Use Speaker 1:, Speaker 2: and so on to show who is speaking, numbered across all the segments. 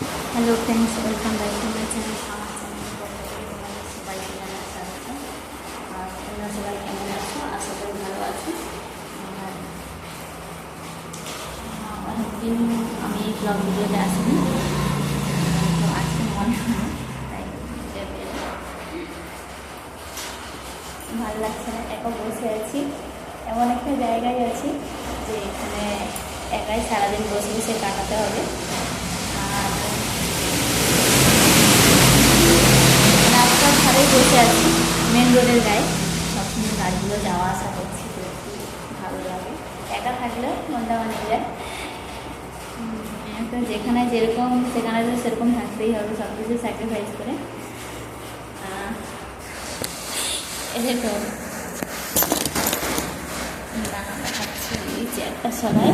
Speaker 1: Hello friends welcome back to my channel আমার channel তোমাদের সবাইকে জানাই স্বাগত আর তোমরা সবাই কেমন আছো আশা করি ভালো আছো অনেকদিন আমি ব্লগ ভিডিওতে আসিনি তো আজকে মনে হয় তাই। ভালো লাগছে না একা বসে আছি এমন একটা জায়গায় আছি যে এখানে একাই সারাদিন বসে বসে কাটাতে হবে আর রাস্তার ধারেই বসে আছি মেন রোডের গায়ে। সবসময় গাড়িগুলো যাওয়া আসা করছি ভালো লাগে। একা থাকলে মনটা অনেক যায়। তো যেখানে যেরকম সেখানে তো সেরকম থাকতেই হবে সব কিছু স্যাক্রিফাইস করে এই তো চেয়ারটা সবাই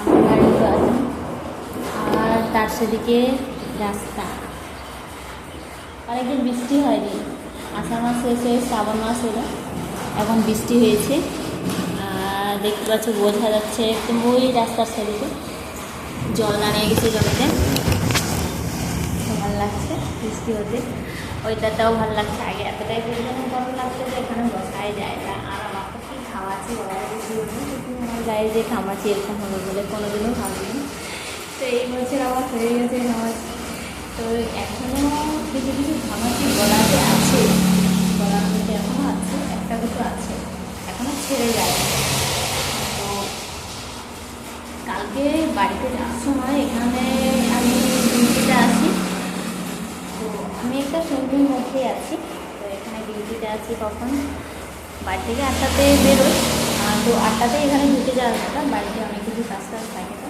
Speaker 1: আমার গাড়িগুলো আছে আর তার সেদিকে রাস্তা। অনেকদিন বৃষ্টি হয়নি। আষাঢ় মাস হয়েছে, শ্রাবণ মাস হলো। এখন বৃষ্টি হয়েছে। আর দেখতে পাচ্ছ, বোঝা যাচ্ছে একদম ওই রাস্তার সেদিকে। জল দাঁড়িয়ে গেছে জমিতে। ভালো লাগছে বৃষ্টি হতে। ওইটাটাও ভালো লাগছে। আগে এতটাই পরিমাণে লাগছে যে এখানে বসাই যায় না। আর আমার তো কি খাওয়াচ্ছি আমার গায়ে যে খামাচ্ছি, এরকম হবে বলে কোনোদিনও ভাবিনি। তো এই বছর আমার হয়ে গেছে নামাজ। তো এখনও কিছু কিছু ঘামাচি গলাতে আছে। গলার মধ্যে এখনও আছে, একটা দুটো আছে। এখনও ছেড়ে যায় তো কালকে বাড়িতে যাওয়ার সময় এখানে আমি ডিউটিতে আসি তো আমি একটা সন্ধ্যের মধ্যে আছি। তো এখানে ডিউটিতে আছি কখন? বাড়ি থেকে আটটাতে বেরোই। তো আটটাতে এখানে ঢুকে যাওয়ার কথা। বাড়িতে অনেক কিছু কাজ টাজ থাকে তো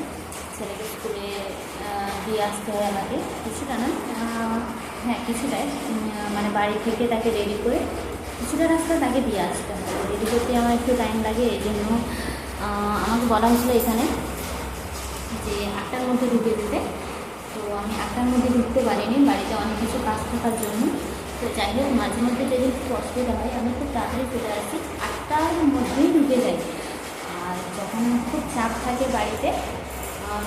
Speaker 1: ছেলেকে স্কুলে দিয়ে আসতে হয় আমাকে কিছুটা না? হ্যাঁ কিছুটাই। মানে বাড়ি থেকে তাকে রেডি করে কিছুটা রাস্তা তাকে দিয়ে আসতে হয় রেডি করতে আমার একটু টাইম লাগে, এই জন্য আমাকে বলা হয়েছিল এখানে যে আটটার মধ্যে ঢুকে যেতে তো আমি আটটার মধ্যে ঢুকতে পারিনি, বাড়িতে অনেক কিছু কাজ থাকার জন্য। তো যাই হোক, মাঝে মধ্যে যদি একটু অসুবিধা হয়, আমি খুব তাড়াতাড়ি চলে আসি। আটটার মধ্যেই ঢুকে যাই। আর যখন খুব চাপ থাকে বাড়িতে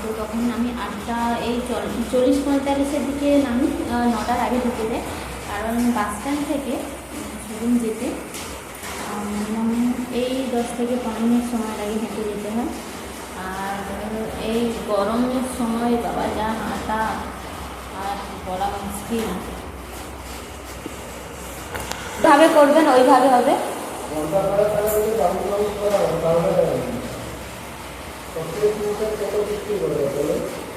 Speaker 1: তো তখন আমি আটটা, এই চল- চল্লিশ পঁয়তাল্লিশের দিকে নামি নটার আগে ঢুকে যাই। কারণ বাস স্ট্যান্ড থেকে শোরুম যেতে এই দশ থেকে পনেরো মিনিট সময় লাগে হেঁটে যেতে হয়। আর এই গরমের সময় বাবা, যা হাঁটা, আর বলা মুশকিল ভাবে করবেন, ওইভাবে হবে।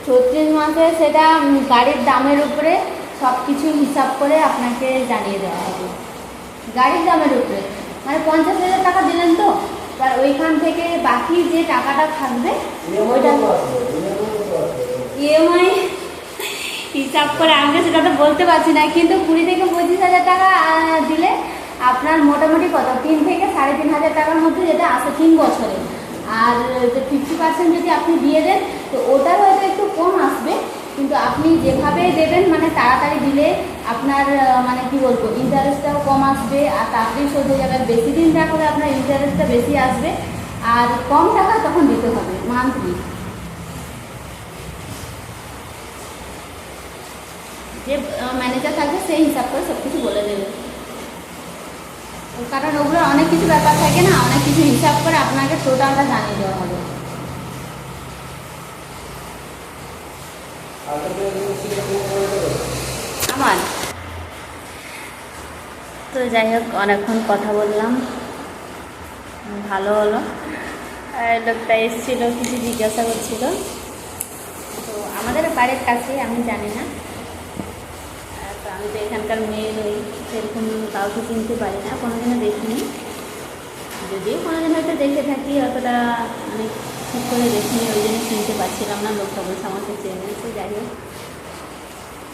Speaker 1: ছত্রিশ মাসে সেটা গাড়ির দামের উপরে সব কিছু হিসাব করে আপনাকে জানিয়ে দেওয়া হবে। গাড়ির দামের উপরে। মানে পঞ্চাশ হাজার টাকা দিলেন তো? এবার ওইখান থেকে বাকি যে টাকাটা থাকবে ওইটা ইএমআই হিসাব করে আমাকে সেটা তো বলতে পারছি না কিন্তু কুড়ি থেকে পঁচিশ হাজার টাকা দিলে আপনার মোটামুটি কত? তিন থেকে সাড়ে তিন হাজার টাকার মধ্যে যেটা আসে তিন বছরে। আর যে ফিফটি পার্সেন্ট যদি আপনি দিয়ে দেন, তো ওটার হয়তো একটু কম আসবে। কিন্তু আপনি যেভাবে দেবেন মানে তাড়াতাড়ি দিলে আপনার মানে কি বলব ইন্টারেস্টটাও কম আসবে, আর তাড়াতাড়ি শোধ হয়ে যাবে। বেশি দিন রাখলে আপনার ইন্টারেস্টটা বেশি আসবে। আর কম টাকা তখন দিতে হবে মান্থলি যে ম্যানেজার থাকবে, সেই হিসাব করে সব কিছু বলে দেবে। কারণ ওগুলো অনেক কিছু ব্যাপার থাকে না, অনেক কিছু হিসাব করে আপনাকে টোটালটা জানিয়ে দেওয়া হবে। আমার। তো যাই হোক, অনেকক্ষণ কথা বললাম। ভালো হলো। লোকটা এসেছিল, কিছু জিজ্ঞাসা করছিল। তো আমাদের বাড়ির কাছেই, আমি জানি না। তো আমি তো এখানকার মেয়ে নই কাউকে চিনতে পারি না, কোনোদিনও দেখিনি। যদিও কোনোদিন হয়তো দেখে থাকি, অতটা মানে ঠিক করে দেখিনি, ওই জন্য চিনতে পারছিলাম না লোকটা বলছে আমাকে চেনে তো যাই হোক।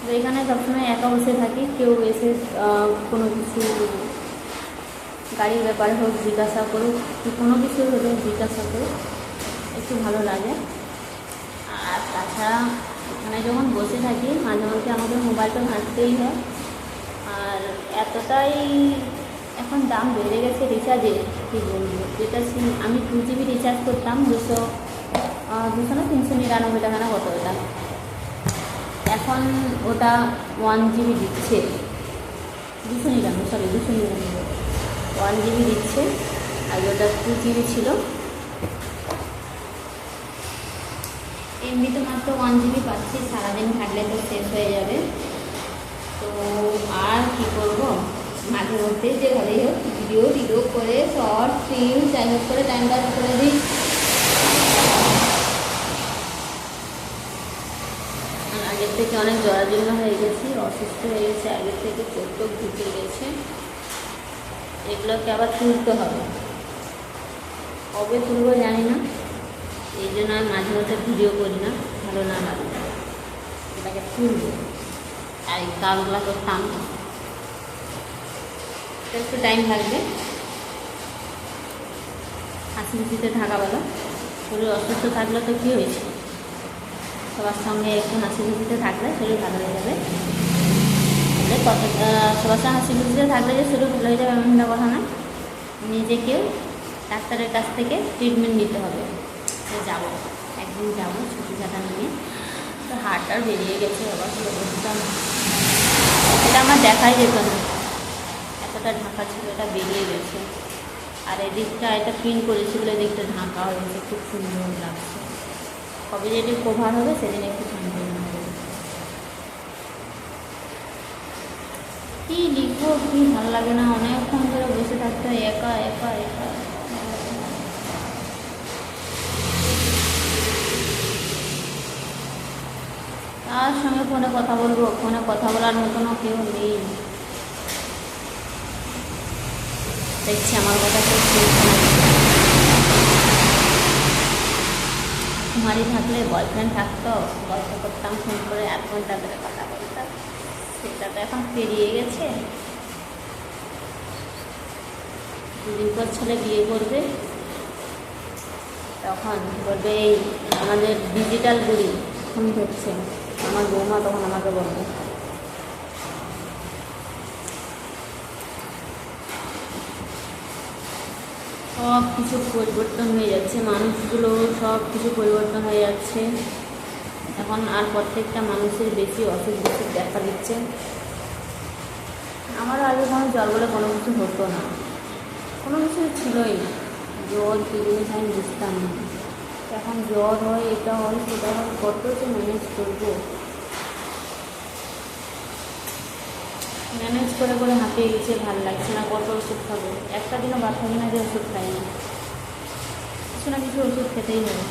Speaker 1: তো এখানে সবসময় একা বসে থাকি, কেউ এসে কোনো কিছু গাড়ির ব্যাপারে হোক জিজ্ঞাসা করুক কোনো কিছু হলে জিজ্ঞাসা করুক, একটু ভালো লাগে। আর তাছাড়া এখানে যখন বসে থাকি, মাঝে মধ্যে আমাদের মোবাইলটা ঘাঁটতেই হয়। আর এতটাই এখন দাম বেড়ে গেছে রিচার্জের কী বলব? যেটা আমি টু জিবি রিচার্জ করতাম দুশো দুশো না তিনশো নিরানব্বই টাকা না কত ওটা? এখন ওটা ওয়ান জিবি দিচ্ছে। দুশো নিরানব্বই সরি দুশো নিরানব্বই। ওয়ান জিবি দিচ্ছে, আর ওটা টু জিবি ছিল। এমবি তো মাত্র ওয়ান জিবি পাচ্ছি, সারাদিন থাকলে তো শেষ হয়ে যাবে। তো আর কি করব? মাঝে মধ্যে যে ভালোই হোক ভিডিও ভিডিও করে শর্ট ফিল্ম যাই হোক করে টাইম পাস করে দিই। আগের থেকে অনেক জরাজীর্ণ হয়ে গেছি, অসুস্থ হয়ে গেছে, আগের থেকে চোখ ঢুকে গেছে। এগুলোকে আবার তুলতে হবে। কবে তুলবো জানি না। এই জন্য আমি মাঝে মধ্যে ভিডিও করি না, ভালো না লাগে। এটাকে তুলবো। আর এই কাজগুলো করতাম। একটু টাইম লাগবে। হাসি খুশিতে থাকা বলো শরীর অসুস্থ থাকলে তো কী হয়েছে? সবার সঙ্গে একটু হাসি খুশিতে থাকলে শরীর ভালো হয়ে যাবে। কত সবার সঙ্গে হাসি খুশিতে থাকলে যে শরীর ভালো হয়ে যাবে এমন কথা না। নিজেকেও ডাক্তারের কাছ থেকে ট্রিটমেন্ট নিতে হবে। যাব, একদিন যাব ছুটি ছাটা নিয়ে। তো হাড়টার বেরিয়ে গেছে, আবার কি অবস্থা এটা আমার দেখাই যেত না এতটা ঢাকা ছিল, এটা বেরিয়ে গেছে। আর এদিকটা এটা প্রিন্ট করেছিল, এদিকটা ঢাকা হয়েছে, খুব সুন্দর লাগছে। কবে যেটি কভার হবে, সেদিন একটু সম্পূর্ণ হবে কি লিখব, কি ভালো লাগে না, অনেকক্ষণ ধরে বসে থাকতে হয়, একা একা একা। সঙ্গে ফোনে কথা বলব, ফোনে কথা বলার মতনও কেউ নেই। দেখছি আমার কথা কুমারি থাকলে বয়ফ্রেন্ড থাকতো, গল্প করতাম ফোন করে এক ঘণ্টা ধরে কথা বলতাম। সেটা তো এখন পেরিয়ে গেছে। দুদিন পর ছেলে বিয়ে করবে, তখন বলবে, এই আমাদের ডিজিটাল বুড়ি ফোন ধরছে আমার বৌমা তখন আমাকে বলবে সব কিছু পরিবর্তন হয়ে যাচ্ছে, মানুষগুলো সব কিছু পরিবর্তন হয়ে যাচ্ছে। এখন আর প্রত্যেকটা মানুষের বেশি অসুখ বিসুখ দেখা দিচ্ছে। আমারও আগে কোনো জল বলে কোনো কিছু হতো না। কোনো কিছু ছিলই না। জ্বর কী জিনিস আমি বুঝতাম না। এখন জ্বর হয়, এটা হয়, সেটা হয় কত যে ম্যানেজ করব? ম্যানেজ করে করে হাঁপিয়ে গেছে, ভালো লাগছে না, কত ওষুধ খাব? একটা দিনও বাদ থাকি না যে ওষুধ খাই না কিছু না কিছু ওষুধ খেতেই হবে।